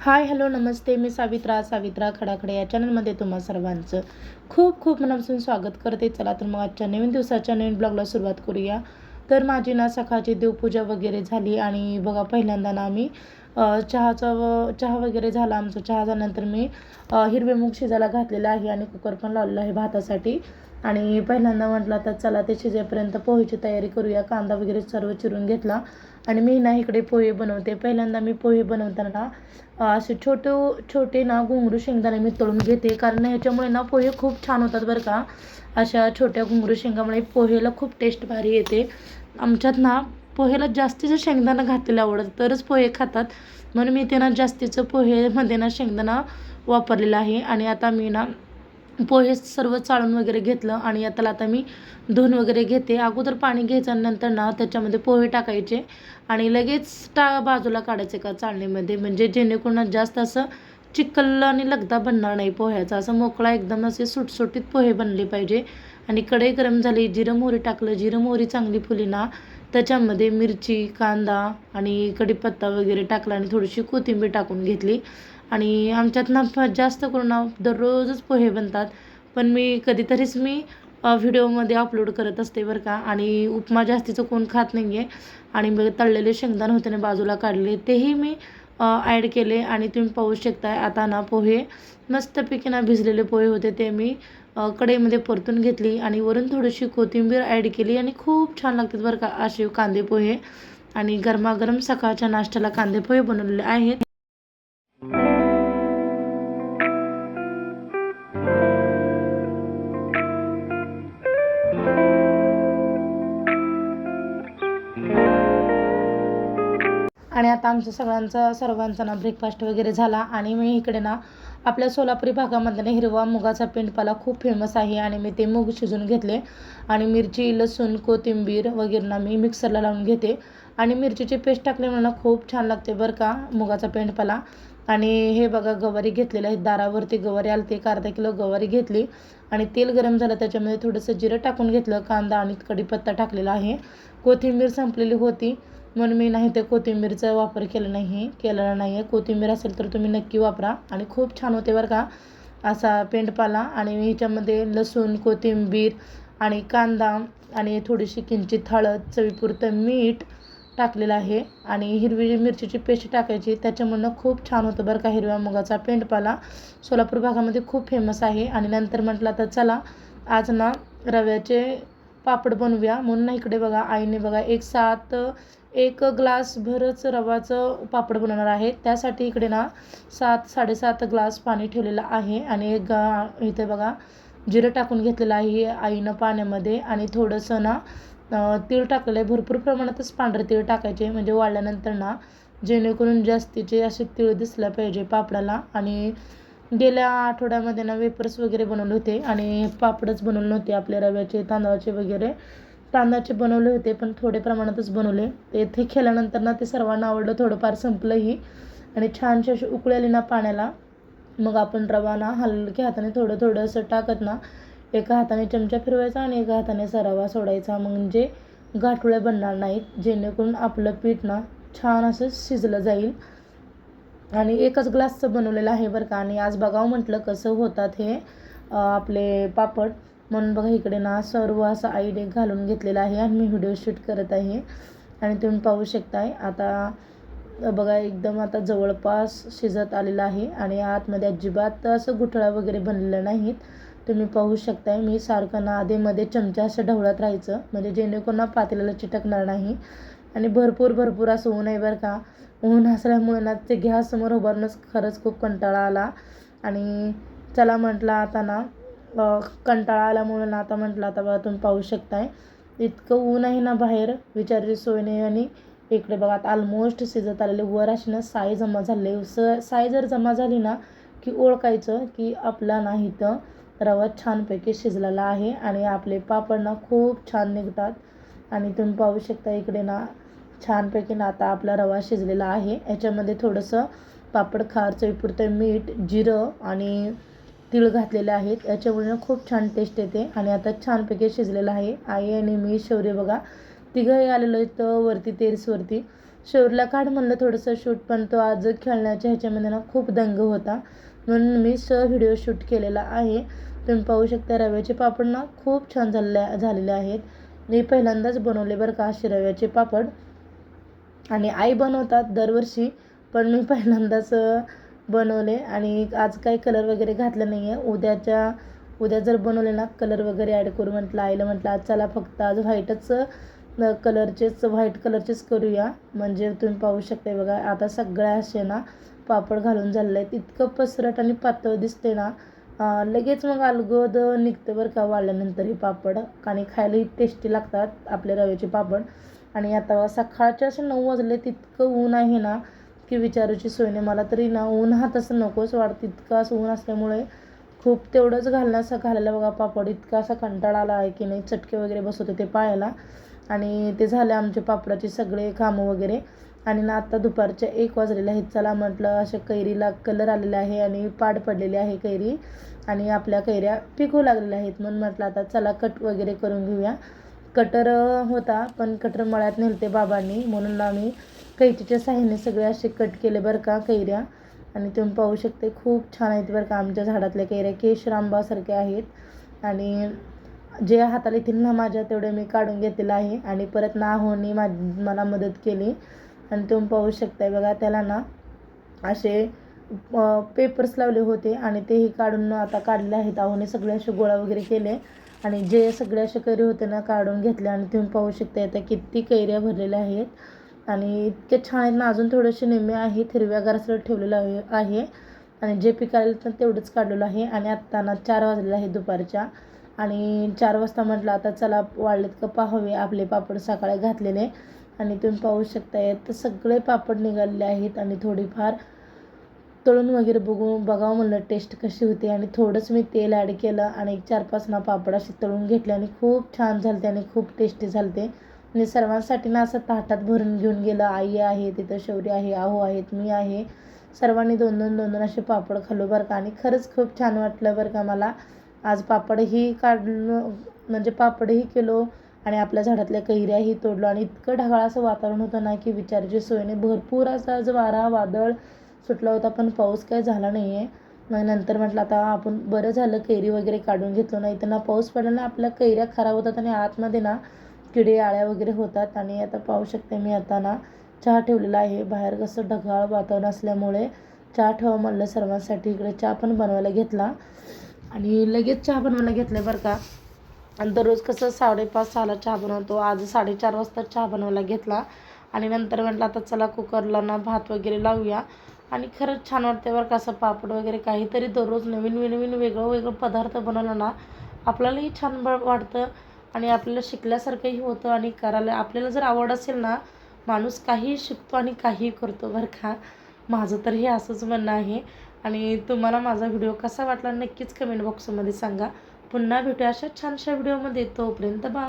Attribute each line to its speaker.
Speaker 1: Hi hello नमस्ते. मी सावित्रा सावित्रा खडाखडे. या चॅनलमध्ये तुम्हा सर्वांचं खूप खूप मनापासून स्वागत करते. चला तर मग आजच्या नवीन दिवसाच्या नवीन ब्लॉगला सुरुवात करूया. तर माझी ना सकाळची देवपूजा वगैरे झाली आणि बघा पहिल्यांदा ना आम्ही चहाचा व चहा वगैरे झाला. आमचा चहा झाल्यानंतर मी हिरवे मूग शिजायला घातलेला आहे आणि कुकर पण लावलेला आहे भातासाठी. आणि पहिल्यांदा म्हटलं तर चला ते शिजेपर्यंत पोहेची तयारी करूया. कांदा वगैरे सर्व चिरून घेतला. आणि मी ना इकडे पोहे बनवते. पहिल्यांदा मी पोहे बनवताना असे छोटे छोटे ना घुंगरू शेंगदाणे मी तळून घेते. कारण ह्याच्यामुळे ना पोहे खूप छान होतात बरं का. अशा छोट्या घुंगरू शेंगामुळे पोहेला खूप टेस्ट भारी येते. आमच्यात ना पोहेला जास्तीचं शेंगदाणा घातलेलं आवडतं. तरच पोहे खातात. म्हणून मी ते ना जास्तीचं पोहेमध्ये ना शेंगदाणा वापरलेला आहे. आणि आता मी ना पोहे सर्व चाळून वगैरे घेतलं आणि त्याला आता मी धुवून वगैरे घेते. अगोदर पाणी घ्यायचं आणि नंतर ना त्याच्यामध्ये पोहे टाकायचे आणि लगेच टा बाजूला काढायचे का चाळणीमध्ये. म्हणजे जेणेकरून जास्त असं चिखल आणि लगदा बनणार नाही पोह्याचा. असं मोकळा एकदम असे सुटसुटीत पोहे बनले पाहिजे. आणि कढई गरम झाली जिरं मोहरी टाकलं. जिरं मोहरी चांगली फुली ना त्याच्यामध्ये मिरची कांदा आणि कढीपत्ता वगैरे टाकला आणि थोडीशी कोथिंबीर टाकून घेतली. आणि आमच्यात ना फ- जास्त करून दररोजच पोहे बनतात. पण मी कधीतरीच मी व्हिडिओमध्ये अपलोड करत असते बरं का. आणि उपमा जास्तीचं कोण खात नाही आहे आणि मग तळलेले शेंगदाण होते ना बाजूला काढले तेही मी ॲड केले. आणि तुम्ही पाहू शकताय आता ना पोहे मस्तपैकी ना भिजलेले पोहे होते ते मी कढईमध्ये परतून घेतली आणि वरून थोडीशी कोथिंबीर ॲड केली आणि खूप छान लागतात बरं का असे कांदे पोहे आणि गरमागरम सकाळच्या नाश्त्याला कांदे पोहे बनवलेले आहेत. आणि आता आमचं सगळ्यांचा सर्वांचा ना ब्रेकफास्ट वगैरे झाला आणि मी इकडे ना आपल्या सोलापुरी भागामध्ये हिरवा मुगाचा पेंडपाला खूप फेमस आहे आणि मी ते मूग शिजून घेतले. आणि मिरची लसूण कोथिंबीर वगैरेना मी मिक्सरला लावून घेते. आणि मिरचीची पेस्ट टाकल्यामुळे ना खूप छान लागते बरं का मुगाचा पेंडपाला. आणि हे बघा गवारी घेतलेलं आहे. दारावरती गवारी आली एक अर्धा किलो गवारी घेतली. आणि तेल गरम झालं त्याच्यामध्ये थोडंसं जिरं टाकून घेतलं कांदा आणि कढीपत्ता टाकलेला आहे. कोथिंबीर संपलेली होती. म्हणून मी नाही ते कोथिंबीरचा वापर केला नाही केलेला नाही आहे कोथिंबीर असेल तर तुम्ही नक्की वापरा आणि खूप छान होते बरं का. असा पेंडपाला आणि ह्याच्यामध्ये लसूण कोथिंबीर आणि कांदा आणि थोडीशी किंचित हळद चवीपुरतं मीठ टाकलेलं आहे आणि हिरवी मिरचीची पेस्ट टाकायची. त्याच्यामुळं खूप छान होतं बरं का हिरव्या मुगाचा पेंडपाला. सोलापूर भागामध्ये खूप फेमस आहे आणि नंतर म्हटलं तर चला आज ना रव्याचे पापड बनवूया. म्हणून ना इकडे बघा आईने बघा एक सात एक ग्लास भरच रवाचं पापड बनवणार आहे. त्यासाठी इकडे ना सात साडेसात ग्लास पाणी ठेवलेलं आहे. आणि एक गा इथे बघा जिरं टाकून घेतलेलं आहे आईनं पाण्यामध्ये. आणि थोडंसं ना तीळ टाकलेलं आहे भरपूर प्रमाणातच पांढरे तीळ टाकायचे. म्हणजे वाळल्यानंतर ना जेणेकरून जास्तीचे असे तीळ दिसलं पाहिजे पापडाला. आणि गेल्या आठवड्यामध्ये ना वेपर्स वगैरे बनवले होते. आणि पापडच बनवले नव्हते आपल्या रव्याचे तांदळाचे वगैरे. तांदळाचे बनवले होते पण थोडे प्रमाणातच बनवले. ते ते केल्यानंतर ना ते सर्वांना आवडलं थोडंफार संपलंही. आणि छानशी अशी उकळी ना पाण्याला. मग आपण रवा ना हलक्या हाताने थोडं थोडं असं टाकत ना एका हाताने चमचा फिरवायचा आणि एका हाताने सरावा सोडायचा. म्हणजे गाठोळे बनणार नाहीत जेणेकरून आपलं पीठ ना छान असं शिजलं जाईल. आणि एकच ग्लासचं बनवलेलं आहे बरं का. आणि आज बघावं म्हटलं कसं होतात हे आपले पापड. म्हणून बघा इकडे ना सर्व असं आईने घालून घेतलेलं आहे आणि मी व्हिडिओ शूट करत आहे. आणि तुम्ही पाहू शकताय आता बघा एकदम आता जवळपास शिजत आलेलं आहे आणि आतमध्ये अजिबात असं गुठळा वगैरे बनलेलं नाहीत. तुम्ही पाहू शकताय मी सारखं ना आधेमध्ये चमचा असं ढवळत राहायचं म्हणजे जेणेकरून ना पातेल्याला चिटकणार नाही. आणि भरपूर भरपूर असं ऊन आहे बरं का. ऊन असल्यामुळे ना ते गॅससमोर उभारूनच खरंच खूप कंटाळा आला. आणि चला म्हटलं आता ना कंटाळा आला ना आता म्हटलं आता बघा तुम्ही पाहू शकताय. इतकं ऊन आहे ना बाहेर विचारायची सोय नाही आणि इकडे बघा आता ऑलमोस्ट शिजत आलेले वर अशी ना साई जमा झाले. स साई जर जमा झाली ना की ओळखायचं की आपला नाही तर रवा छानपैकी शिजलेला आहे आणि आपले पापड ना खूप छान निघतात. आणि तुम्ही पाहू शकता इकडे ना छानपैकी ना आता आपला रवा शिजलेला आहे. याच्यामध्ये थोडंसं पापड खार चवीपुरतं मीठ जिरं आणि तीळ घातलेले आहेत. याच्यामुळे ना खूप छान टेस्ट येते आणि आता छानपैकी शिजलेलं आहे. आई आणि मी शौर्य बघा. तिघंही आलेलो इथं वरती तेरसवरती शौर्यला काढ म्हणलं थोडंसं शूट पण तो आज खेळण्याच्या ह्याच्यामध्ये ना खूप दंग होता. म्हणून मी स व्हिडिओ शूट केलेला आहे. तुम्ही पाहू शकता रव्याचे पापड ना खूप छान झालेले झालेले आहेत. मी पहिल्यांदाच बनवले बरं का असे रव्याचे पापड. आणि आई बनवतात दरवर्षी पण मी पहिल्यांदाच बनवले आणि आज काही कलर वगैरे घातलं नाही आहे उद्याच्या उद्या जर बनवले ना कलर वगैरे ॲड करू म्हटलं आईला म्हटलं आज चला फक्त आज व्हाईटच कलरचेच व्हाईट कलरचेच करूया. म्हणजे तुम्ही पाहू शकता बघा आता सगळ्या असे ना पापड घालून झालेलं आहे इतकं पसरट आणि पातळ दिसते ना लगेच मग अलगद निघतं बरं का वाळल्यानंतर हे पापड. आणि खायलाही टेस्टी लागतात आपले रव्याचे पापड. आणि आता सकाळचे असे नऊ वाजले तितकं ऊन आहे ना की विचारूची सोय नाही. मला तरी ना ऊन हा तसं नकोच वाटतं. इतकं असं ऊन असल्यामुळे खूप तेवढंच घालण्याचा घालायला बघा पापड. इतका असा कंटाळा आला आहे की नाही चटके वगैरे बसत होते पायाला. आणि ते झाले आमचे पापडाचे सगळे कामं वगैरे. आणि ना आत्ता दुपारच्या एक वाजलेले आहेत. चला म्हटलं अशा कैरीला कलर आलेला आहे आणि पाड पडलेली आहे कैरी. आणि आपल्या कैऱ्या पिकू लागलेल्या आहेत. म्हणून म्हटलं आता चला कट वगैरे करून घेऊया. कटर होता पण कटर मळ्यात नेलते बाबांनी. म्हणून आम्ही कैटीच्या साह्याने सगळे असे कट केले बरं का कैऱ्या. आणि तुम्ही पाहू शकते खूप छान आहेत बरं का आमच्या झाडातल्या कैऱ्या. केशरांबासारख्या आहेत. आणि जे हाताला येतील ना माझ्या तेवढे मी काढून घेतलेलं आहे. आणि परत नाहोनी मा मला मदत केली. आणि तुम्ही पाहू शकताय बघा त्याला ना असे पेपर्स लावले होते. आणि तेही काढून आता काढले आहेत. आहोने सगळे असे गोळा वगैरे केले. आणि जे सगळे असे कैरी होते ना काढून घेतले. आणि तुम्ही पाहू शकता आता किती कैऱ्या भरलेल्या आहेत. आणि इतके छान आहेत ना अजून थोडेसे निम्मे आहेत हिरव्या ठेवलेलं आहे आहे. आणि जे पिकायला तर तेवढंच काढलेलं आहे. आणि आत्ता ना चार वाजलेलं आहे दुपारच्या. आणि चार वाजता म्हटलं आता चला वाढलेत का पाहावे आपले पापड सकाळी घातलेले. आणि तुम्ही पाहू शकता तर सगळे पापड निघालेले आहेत आणि थोडीफार तळून वगैरे बघू बघावं म्हणलं टेस्ट कशी होती. आणि थोडंच मी तेल ॲड केलं आणि एक चार पाच ना पापड असे तळून घेतले आणि खूप छान झालते आणि खूप टेस्टी झालते. आणि सर्वांसाठी ना असं ताटात भरून घेऊन गेलं आई आहे तिथं शौर्य आहे आहो आहेत मी आहे. सर्वांनी दोन दोन दोन दोन असे पापड खाल्लो बरं का. आणि खरंच खूप छान वाटलं बरं का मला. आज पापडही काढलं म्हणजे पापडही केलो आणि आपल्या झाडातल्या कैऱ्याही तोडलो. आणि इतकं ढगाळ असं वातावरण होतं ना की विचारायची सोयीने भरपूर असा आज वारा वादळ सुटला होता पण पाऊस काही झाला नाही आहे मग नंतर म्हटलं आता आपण बरं झालं कैरी वगैरे काढून घेतलो. नाही तर ना पाऊस पडला ना आपल्या कैऱ्या खराब होतात आणि आतमध्ये ना किडे आळ्या वगैरे होतात आणि आता पाहू शकते मी आता ना चहा ठेवलेला आहे. बाहेर कसं ढगाळ वातावरण असल्यामुळे चहा ठेवा म्हणलं सर्वांसाठी. इकडे चहा पण बनवायला घेतला. आणि लगेच चहा बनवायला घेतलं बरं का. आणि दररोज कसं साडेपाच सहाला चहा बनवतो. आज साडेचार वाजता चहा बनवायला घेतला. आणि नंतर म्हटलं आता चला कुकरला ना भात वगैरे लावूया. आणि खरंच छान वाटते बरं का असं पापड वगैरे काहीतरी दररोज नवीन नवीन वेगळं वेगळं पदार्थ बनवलं ना आपल्यालाही छान वाटतं. आणि आपल्याला शिकल्यासारखंही होतं आणि करायला आपल्याला जर आवड असेल ना माणूस काहीही शिकतो आणि काहीही करतो बरं का. माझं तर हे असंच म्हणणं आहे. आणि तुम्हाला माझा व्हिडिओ कसा वाटला नक्कीच कमेंट बॉक्समध्ये सांगा. पुन्हा भेटूया अशा छानशा व्हिडिओमध्ये तोपर्यंत बा